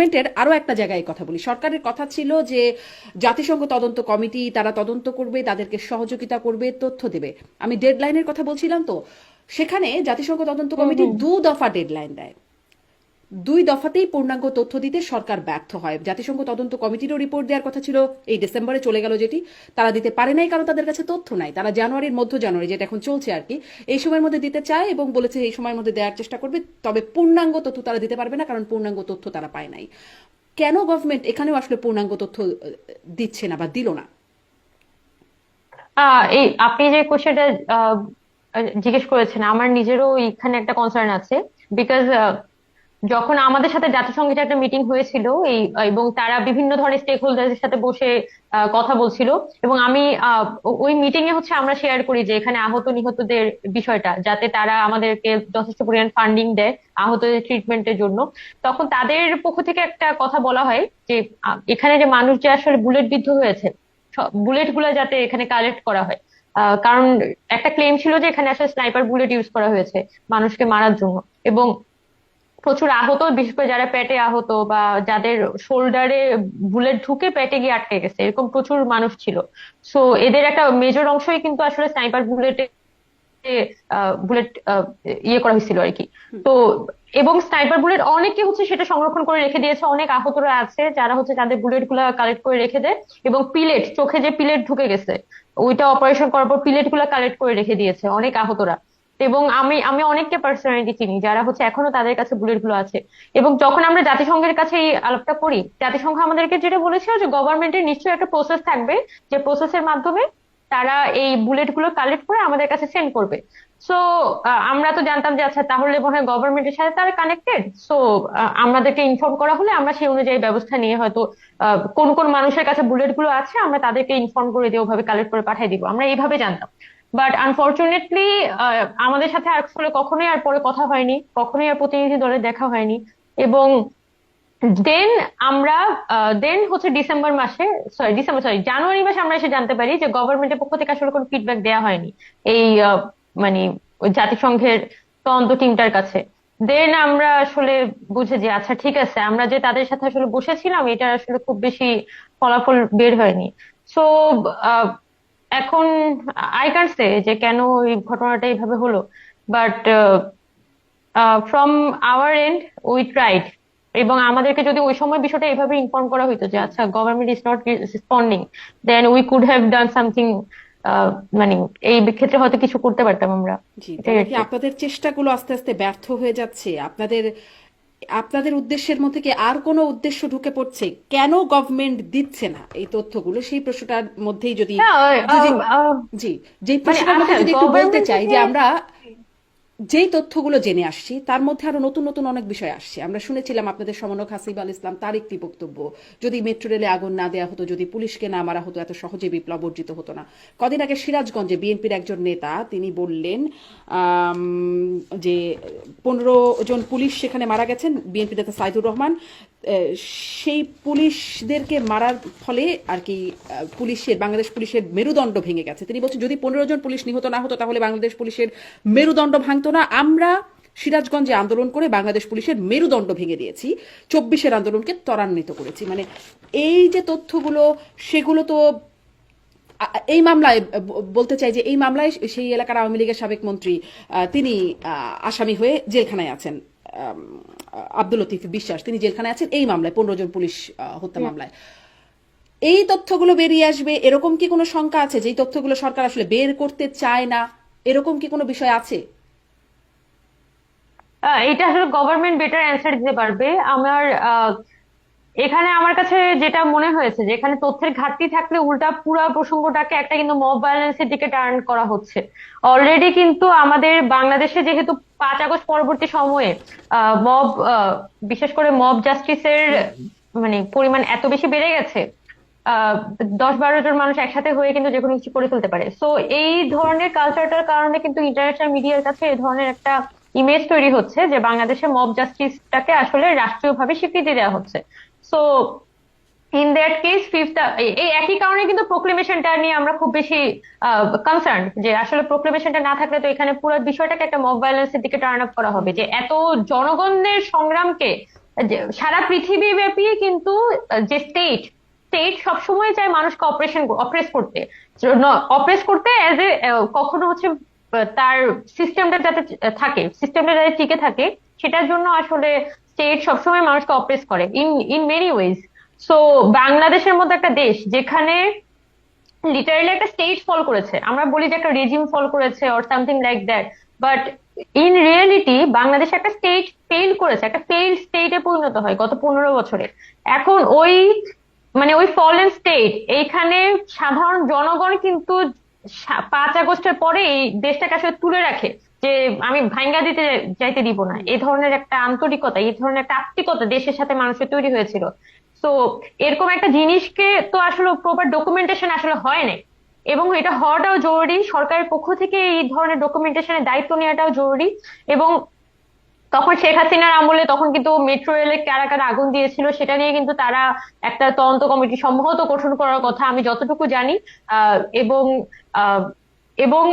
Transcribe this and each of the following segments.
গভর্নমেন্টের আরও একটা জায়গায় কথা বলি। সরকারের কথা ছিল যে জাতিসংঘ তদন্ত কমিটি তারা তদন্ত করবে তাদেরকে সহযোগিতা করবে তথ্য দেবে। আমি ডেডলাইনের কথা বলছিলাম তো সেখানে জাতিসংঘ তদন্ত কমিটি দু দফা ডেডলাইন দেয়। দুই দফাতেই পূর্ণাঙ্গ তথ্য দিতে সরকার ব্যর্থ হয়। জাতিসংঘ তদন্ত কমিটিরও রিপোর্ট দেওয়ার কথা ছিল, এই ডিসেম্বরে চলে গেল যেটি। তারা দিতে পারে নাই কারণ তাদের কাছে তথ্য নাই। তারা জানুয়ারির মধ্য জানুয়ারি, যেটা এখন চলছে আর কি, এই সময়ের মধ্যে দিতে চায় এবং বলেছে এই সময়ের মধ্যে দেওয়ার চেষ্টা করবে। তবে পূর্ণাঙ্গ তথ্য তারা দিতে পারবে না কারণ পূর্ণাঙ্গ তথ্য তারা পায় নাই। কেন গভর্নমেন্ট এখানেও আসলে পূর্ণাঙ্গ তথ্য দিচ্ছে না বা দিল না? এই আপনি যে কোশ্চেনটা জিজ্ঞেস করেছেন, আমার নিজেরও এখানে একটা কনসার্ন আছে। বিকজ যখন আমাদের সাথে জাতিসংঘের একটা মিটিং হয়েছিল, এই, এবং তারা বিভিন্ন ধরনের স্টেক হোল্ডারদের সাথে বসে কথা বলছিল, এবং আমি ওই মিটিং এ হচ্ছে আমরা শেয়ার করি যে এখানে আহত নিহতদের বিষয়টা, যাতে তারা আমাদেরকে যথেষ্ট পরিমাণ ফান্ডিং দেয় আহতদের ট্রিটমেন্টের জন্য। তখন তাদের পক্ষ থেকে একটা কথা বলা হয় যে এখানে যে মানুষ যে আসলে বুলেট বিদ্ধ হয়েছে বুলেটগুলো যাতে এখানে কালেক্ট করা হয়। কারণ একটা ক্লেম ছিল যে এখানে আসলে স্নাইপার বুলেট ইউজ করা হয়েছে মানুষকে মারার জন্য। এবং প্রচুর আহত বিশেষ করে যারা পেটে আহত বা যাদের শোল্ডারে বুলেট ঢুকে পেটে গিয়ে আটকে গেছে এরকম প্রচুর মানুষ ছিল। সো এদের একটা মেজর অংশই কিন্তু আসলে স্নাইপার বুলেটে বুলেট ইয়ে করা হয়েছিল আর কি। তো এবং স্নাইপার বুলেট অনেকে হচ্ছে সেটা সংরক্ষণ করে রেখে দিয়েছে। অনেক আহতরা আছে যারা হচ্ছে তাদের বুলেটগুলা কালেক্ট করে রেখে দেয় এবং পিলেট চোখে যে পিলেট ঢুকে গেছে ওইটা অপারেশন করার পর পিলেটগুলা কালেক্ট করে রেখে দিয়েছে অনেক আহতরা। এবং আমি আমি অনেককে পার্সোনালিটি চিনি যারা হচ্ছে এখনও তাদের কাছে বুলেটগুলো আছে। এবং যখন আমরা জাতিসংঘের কাছে এই আলাপটা করি, জাতিসংঘ আমাদেরকে যেটা বলেছিল যে গভর্নমেন্টের নিশ্চয়ই একটা প্রসেস থাকবে, যে প্রসেসের মাধ্যমে তারা এই বুলেটগুলো কালেক্ট করে আমাদের কাছে সেন্ড করবে। সো আমরা তো জানতাম যে আচ্ছা তাহলে মনে হয় গভর্নমেন্টের সাথে তারা কানেক্টেড সো আমাদেরকে ইনফর্ম করা হলে আমরা সেই অনুযায়ী ব্যবস্থা নিয়ে হয়তো কোন কোন মানুষের কাছে বুলেটগুলো আছে, আমরা তাদেরকে ইনফর্ম করে দিয়ে ওভাবে কালেক্ট করে পাঠিয়ে দিব। আমরা এইভাবে জানতাম। বাট আনফর্চুনেটলি আমাদের সাথে আর আসলে কখনোই আর পরে কথা হয়নি, কখনোই আর প্রতিনিধি দলের দেখা হয়নি। এবং দেন আমরা দেন হচ্ছে ডিসেম্বর মাসে সরি ডিসেম্বর সরি জানুয়ারি মাসে আমরা এসে জানতে পারি যে গভর্নমেন্টের পক্ষ থেকে আসলে কোনো ফিডব্যাক দেওয়া হয়নি এই মানে জাতিসংঘের তদন্ত টিমটার কাছে। দেন আমরা আসলে বুঝে যে আচ্ছা ঠিক আছে, আমরা যে তাদের সাথে আসলে বসেছিলাম, এটা আসলে খুব বেশি ফলাফল বের হয়নি। সো এখন আই ক্যান সে যে কেন এই ঘটনাটা এইভাবে হলো but from our end we tried এবং আমাদেরকে যদি ওই সময় বিষয়টা এভাবে ইনফর্ম করা হইতো যে আচ্ছা government is not responding then we could have done something মানে এই ক্ষেত্রে হয়তো কিছু করতে পারতাম আমরা। আপনাদের চেষ্টাগুলো আস্তে আস্তে ব্যর্থ হয়ে যাচ্ছে? আপনাদের আপনাদের উদ্দেশ্যের মধ্যে কি আর কোনো উদ্দেশ্য ঢুকে পড়ছে? কেন গভর্নমেন্ট দিচ্ছে না? এই তথ্যগুলো সেই প্রশ্নটার মধ্যেই যদি আহ, জি যে মানে প্রশ্নটার মধ্যে আচ্ছা যদি একটু বলতে চাই যে আমরা যেই তথ্যগুলো জেনে আসছি, তার মধ্যে আরও নতুন নতুন অনেক বিষয় আসছে। আমরা শুনেছিলাম আপনাদের সমন্বয়ক হাসিব আল ইসলাম তার একটি বক্তব্য, যদি মেট্রো রেলে আগুন না দেওয়া হতো, যদি পুলিশকে না মারা হতো, এত সহজে বিপ্লব অর্জিত হতো না। কদিন আগে সিরাজগঞ্জে বিএনপির একজন নেতা, তিনি বললেন যে পনেরো জন পুলিশ সেখানে মারা গেছেন। বিএনপি নেতা সাইদুর রহমান সেই পুলিশদেরকে মারার ফলে আর কি পুলিশের, বাংলাদেশ পুলিশের মেরুদণ্ড ভেঙে গেছে। তিনি বলছেন, যদি পনেরো জন পুলিশ নিহত না হতো, তাহলে বাংলাদেশ পুলিশের মেরুদণ্ড ভাঙতো না। আমরা সিরাজগঞ্জে আন্দোলন করে বাংলাদেশ পুলিশের মেরুদণ্ড ভেঙে দিয়েছি। চব্বিশের আন্দোলনকে ত্বরান্বিত করেছি। মানে এই যে তথ্যগুলো, সেগুলো তো এই মামলায় বলতে চাই যে এই মামলায় সেই এলাকার আওয়ামী লীগের সাবেক মন্ত্রী তিনি আসামি হয়ে জেলখানায় আছেন। আব্দুল লতিফ বিশ্বাস তিনি জেলখানায় আছেন এই মামলায় পনেরো জন পুলিশ হত্যা মামলায়। এই তথ্যগুলো বেরিয়ে আসবে এরকম কি কোনো শঙ্কা আছে যে এই তথ্যগুলো সরকার আসলে বের করতে চায় না? এরকম কি কোনো বিষয় আছে? এটা আসলে গভর্নমেন্ট বেটার অ্যান্সার দিতে পারবে। আমার এখানে আমার কাছে যেটা মনে হয়েছে, যে এখানে তথ্যের ঘাটতি থাকলে উল্টা পুরো প্রসঙ্গটাকে একটা কিন্তু মব ভায়োলেন্সের দিকে টার্ন করা হচ্ছে। অলরেডি কিন্তু আমাদের বাংলাদেশে যেহেতু পাঁচ আগস্ট পরবর্তী সময়ে মব বিশেষ করে মব জাস্টিসের মানে পরিমাণ এত বেশি বেড়ে গেছে দশ বারো জন মানুষ একসাথে হয়ে কিন্তু যে কোনো কিছু করে ফেলতে পারে। সো এই ধরনের কালচারটার কারণে কিন্তু ইন্টারন্যাশনাল মিডিয়ার কাছে এই ধরনের একটা ইমেজ তৈরি হচ্ছে যে বাংলাদেশে মব জাস্টিসটাকে আসলে রাষ্ট্রীয়ভাবে স্বীকৃতি দেওয়া হচ্ছে। So in that case fifth এই একই কারণে কিন্তু প্রোক্লেমেশনটা নিয়ে আমরা খুব বেশি কনসার্ন যে আসলে প্রোক্লেমেশনটা না থাকলে তো এখানে পুরো বিষয়টাকে একটা মব ভায়োলেন্সের দিকে টার্ন আপ করা হবে। যে এত জনগণের সংগ্রামকে সারা পৃথিবী ব্যাপী কিন্তু যে স্টেট স্টেট সবসময় চায় মানুষকে অপারেশন অপ্রেস করতে। অপ্রেস করতে অ্যাজ এ কখনো হচ্ছে তার সিস্টেমটা যাতে থাকে সিস্টেমটা যাতে টিকে থাকে, সেটার জন্য আসলে স্টেট সবসময় মানুষকে অপ্রেস করে in in many ways so বাংলাদেশের মতো একটা দেশ যেখানে লিটারালি একটা স্টেট ফল করেছে, আমরা বলি যে একটা রেজিম ফল করেছে or something like that but in reality Bangladesh একটা স্টেট ফেল করেছে, একটা ফেইল স্টেটে পরিণত হয় গত পনেরো বছরে। এখন ওই মানে ওই ফলেন স্টেট এইখানে সাধারণ জনগণ কিন্তু পাঁচ আগস্টের পরে এই দেশটাকে আসলে তুলে রাখে যে আমি ভাঙ্গা দিতে যাইতে দিব না। এই ধরনের একটা আন্তরিকতা, এই ধরনের একটা আত্মিকতা দেশের সাথে মানুষের তৈরি হয়েছিল। তো এরকম একটা জিনিসকে তো আসলে প্রপার ডকুমেন্টেশন আসলে হয় নাই। এবং এটা হওয়াটাও জরুরি, সরকারের পক্ষ থেকে এই ধরনের ডকুমেন্টেশনের দায়িত্ব নেওয়াটাও জরুরি। এবং তখন শেখ হাসিনার আমলে তখন কিন্তু মেট্রো রেলে কারা কারা আগুন দিয়েছিল, সেটা নিয়ে কিন্তু তারা একটা তদন্ত কমিটি সম্ভবত গঠন করার কথা আমি যতটুকু জানি। এবং এবং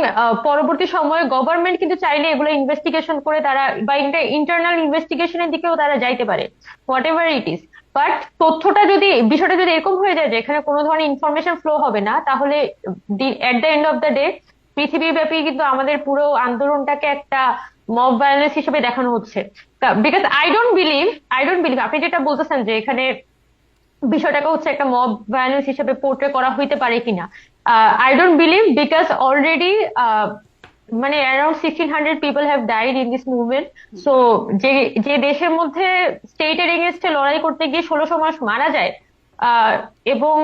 পরবর্তী সময়ে গভর্নমেন্ট কিন্তু চাইলে এগুলো ইনভেস্টিগেশন করে তারা বা ইন্টারনাল ইনভেস্টিগেশনের দিকেও তারা যাইতে পারে whatever it is but তথ্যটা যদি, বিষয়টা যদি এরকম হয়ে যায় যে এখানে কোনো ধরনের ইনফরমেশন ফ্লো হবে না, তাহলে at the end of the day পৃথিবীব্যাপী কিন্তু আমাদের পুরো আন্দোলনটাকে একটা মব ভায়োলেন্স হিসেবে দেখানো হচ্ছে। Because I don't believe I don't believe আপনি যেটা বলতেছেন যে এখানে বিষয়টাকে হচ্ছে একটা মব ভায়োলেন্স হিসেবে পোর্ট্রে করা হইতে পারে কিনা I don't believe because already মানে around sixteen hundred people have died in this movement so যে যে দেশের মধ্যে স্টেটের এগেনস্টে লড়াই করতে গিয়ে ষোলোশো মাস মারা যায় এবং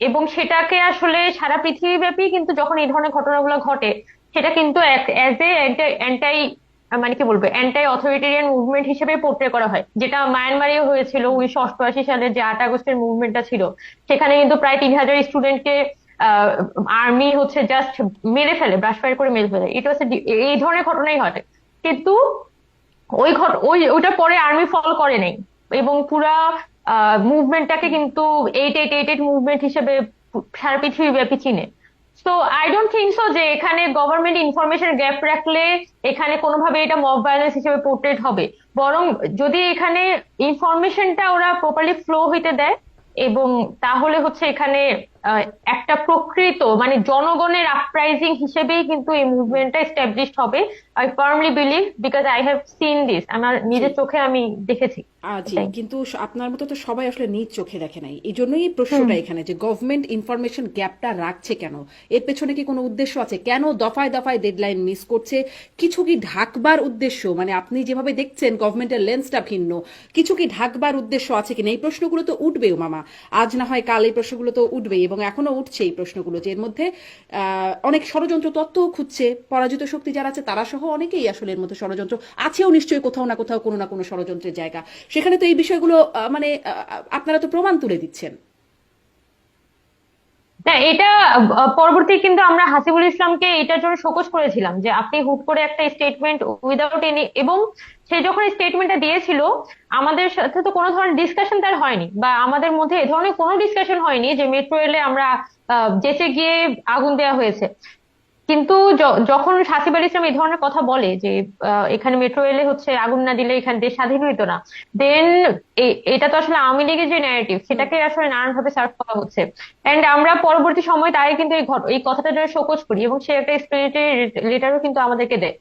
এবং সেটাকে আসলে সারা পৃথিবীব্যাপী কিন্তু যখন এই ধরনের ঘটনাগুলো ঘটে সেটা কিন্তু অ্যাজ এ অ্যান্টাই মানে কি বলব অ্যান্টাই অথরিটেরিয়ান মুভমেন্ট হিসেবে পোর্ট্রে করা হয়। যেটা মায়ানমারেও হয়েছিল উনিশশো অষ্টআশি সালে যে আট আগস্টের মুভমেন্টটা ছিল। সেখানে কিন্তু প্রায় তিন হাজার স্টুডেন্টকে আর্মি হচ্ছে জাস্ট মেরে ফেলে ব্রাশ ফায়ার করে মেরে ফেলে। এটা হচ্ছে এই ধরনের ঘটনাই ঘটে। কিন্তু ওই ঘট, ওই ওইটার পরে আর্মি ফল করে নাই। এবং পুরা মুভমেন্টটাকে কিন্তু eight eight eight eight movement হিসেবে সারা পৃথিবী ব্যাপী চিনে। So I don't think so যে এখানে গভর্নমেন্ট ইনফরমেশন গ্যাপ রাখলে এখানে কোনোভাবে এটা মব ভায়োলেন্স হিসেবে পোর্ট্রেট হবে। বরং যদি এখানে ইনফরমেশনটা ওরা প্রপারলি ফ্লো হইতে দেয় এবং তাহলে হচ্ছে এখানে একটা প্রকৃত মানে জনগণের আপরাইজিং হিসেবেই কিন্তু এই মুভমেন্টটা এস্টাবলিশ হবে। I firmly believe because I have seen this আমার নিজের চোখে আমি দেখেছি। জি কিন্তু আপনার মতো তো সবাই আসলে নিজ চোখে দেখে নাই। এই জন্যই প্রশ্নটা এখানে যে গভর্নমেন্ট ইনফরমেশন গ্যাপটা রাখছে কেন? এর পেছনে কি কোনো উদ্দেশ্য আছে? কেন দফায় দফায় ডেডলাইন মিস করছে? কিছু কি ঢাকবার উদ্দেশ্য? মানে আপনি যেভাবে দেখছেন গভর্নমেন্টের লেন্সটা ভিন্ন। কিছু কি ঢাকবার উদ্দেশ্য আছে কিনা? এই প্রশ্নগুলো তো উঠবেও মামা। আজ না হয় কাল এই প্রশ্নগুলো তো উঠবেই। এবং এখনও উঠছে এই প্রশ্নগুলো যে এর মধ্যে অনেক ষড়যন্ত্র তত্ত্বও খুঁজছে, পরাজিত শক্তি যারা আছে তারা সহ অনেকেই আসলে এর মধ্যে ষড়যন্ত্র আছেও নিশ্চয়ই কোথাও না কোথাও কোনো না কোনো ষড়যন্ত্রের জায়গা। সেখানে তো এই বিষয়গুলো মানে আপনারা তো প্রমাণ তুলে দিচ্ছেন। না, এটা পরবর্তী কিন্তু আমরা হাসিবুল ইসলামকে এটার জন্য শোকজ করেছিলাম যে আপনি হুট করে একটা স্টেটমেন্ট উইদাউট এনি এবং সে যখন স্টেটমেন্টটা দিয়েছিল, আমাদের সাথে তো কোনো ধরনের ডিসকাশন তার হয়নি, বা আমাদের মধ্যে এ ধরনের কোনো ডিসকাশন হয়নি যে মেট্রো রেলে আমরা যেচে গিয়ে আগুন দেওয়া হয়েছে। কিন্তু যখন সাকিব আল ইসলাম এই ধরনের কথা বলে যে এখানে মেট্রো এলে হচ্ছে, আগুন না দিলে এখানে দেশ স্বাধীন হইতো না দেন এটা তো আসলে আওয়ামী লীগের যে ন্যারেটিভ সেটাকে আসলে নানান ভাবে সার্ভ করা হচ্ছে। অ্যান্ড আমরা পরবর্তী সময় তাই কিন্তু এই কথাটা শোকজ করি এবং সে একটা এক্সপ্লেনেটরি লেটারও কিন্তু আমাদেরকে দেয়।